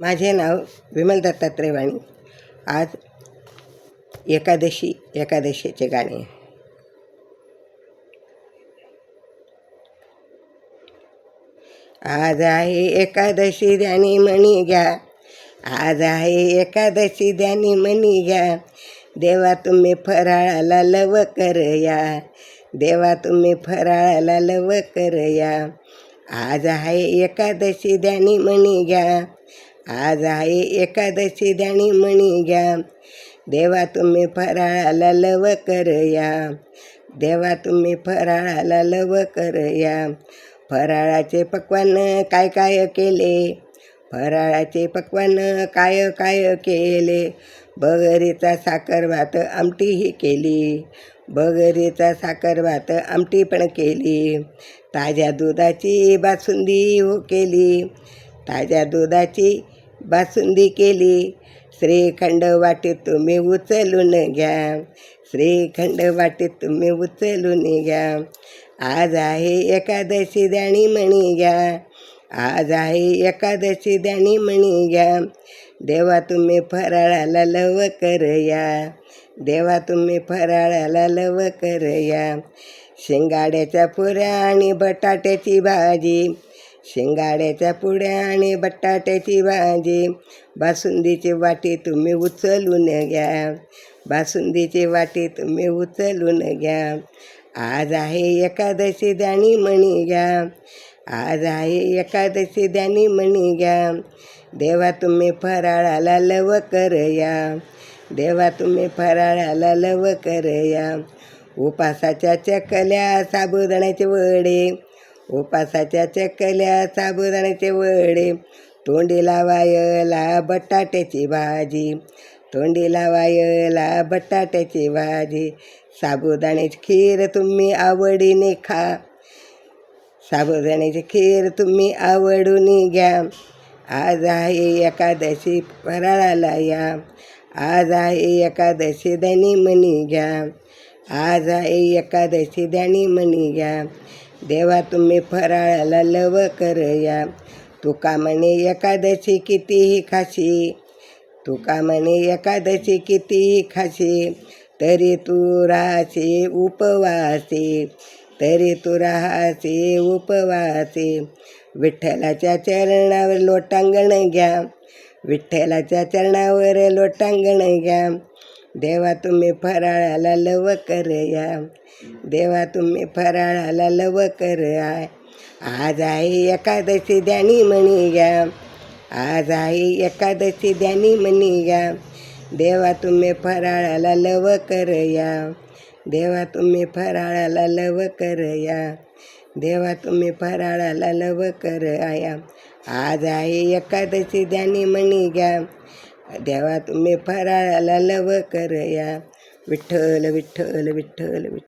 माझे नाव विमल दत्तात्रय वाणी आज एकादशी एकादशीचे गाणे. आज आहे एकादशी द्यानी म्हणी घ्या. आज आहे एकादशी द्यानी म्हणी घ्या. देवा तुम्ही फराळाला लव कर या देवा तुम्ही फराळाला लव कर या आज आहे एकादशी द्यानी म्हणी घ्या. आज आहे एकादशी ध्यानी म्हणी घ्या. देवा तुम्ही फराळाला लव करया. देवा तुम्ही फराळाला लव करया. फराळाचे पक्वान काय काय केले? फराळाचे पक्वान काय काय केले? बगरीचा साखर भात आमटीही केली. बगरीचा साखर भात आमटी पण केली. ताज्या दुधाची बासुंदी हो केली. ताज्या दुधाची बासुंदी केली. श्रीखंड वाटीत तुम्ही उचलून घ्या. श्रीखंड वाटीत तुम्ही उचलून घ्या. आज आहे एकादशी द्याणी म्हणी घ्या. आज आहे एकादशी द्याणी म्हणी घ्या. देवा तुम्ही फराळाला लव कर या देवा तुम्ही फराळाला लव कर या शिंगाड्याच्या पुऱ्या आणि बटाट्याची भाजी. शिंगाड्याच्या पुड्या आणि बटाट्याची भाजी बासुंदीची वाटी तुम्ही उचलून घ्या. बासुंदीची वाटी तुम्ही उचलून घ्या. आज आहे एकादशी द्यानी म्हणी घ्या. आज आहे एकादशी द्यानी म्हणी घ्या. देवा तुम्ही फराळाला लव कर या देवा तुम्ही फराळाला लव कर या उपासाच्या चकल्या साबुदाण्याचे वडे. उपासाच्या चकल्या साबुदाण्याचे वडे तोंडी लावायला बटाट्याची भाजी तोंडी लावायला बटाट्याची भाजी साबुदाण्याची खीर तुम्ही आवडीने खा साबुदाण्याची खीर तुम्ही आवडून घ्या आज आहे एकादशी फराळाला या आज आहे एकादशी दैनी म्हणी घ्या आज आहे एकादशी द्यानी म्हणी घ्या देवा तुम्ही फराळाला लव करया तुका म्हणे एकादशी कितीही खाशी. तुका म्हणे एकादशी कितीही खाशी. तरी तू राहाशी उपवासी. तरी तू राहाशी उपवासी. विठ्ठलाच्या चरणावर लोटांगण घ्या. विठ्ठलाच्या चरणावर लोटांगण घ्या. देवा तुम्ही फराळाला लव कर या देवा तुम्ही फराळाला लव कर आय आज आहे एकादशी द्यानी म्हणी घ्या आज आहे एकादशी द्यानी म्हणी घ्या देवा तुम्ही फराळाला लव कर या देवा तुम्ही फराळाला लव कर या देवा तुम्ही फराळाला लव कर आया आज आहे एकादशी द्यानी म्हणी घ्या देवा तुम्ही फराळाला लव करया. विठ्ठल विठ्ठल विठ्ठल विठ्ठल.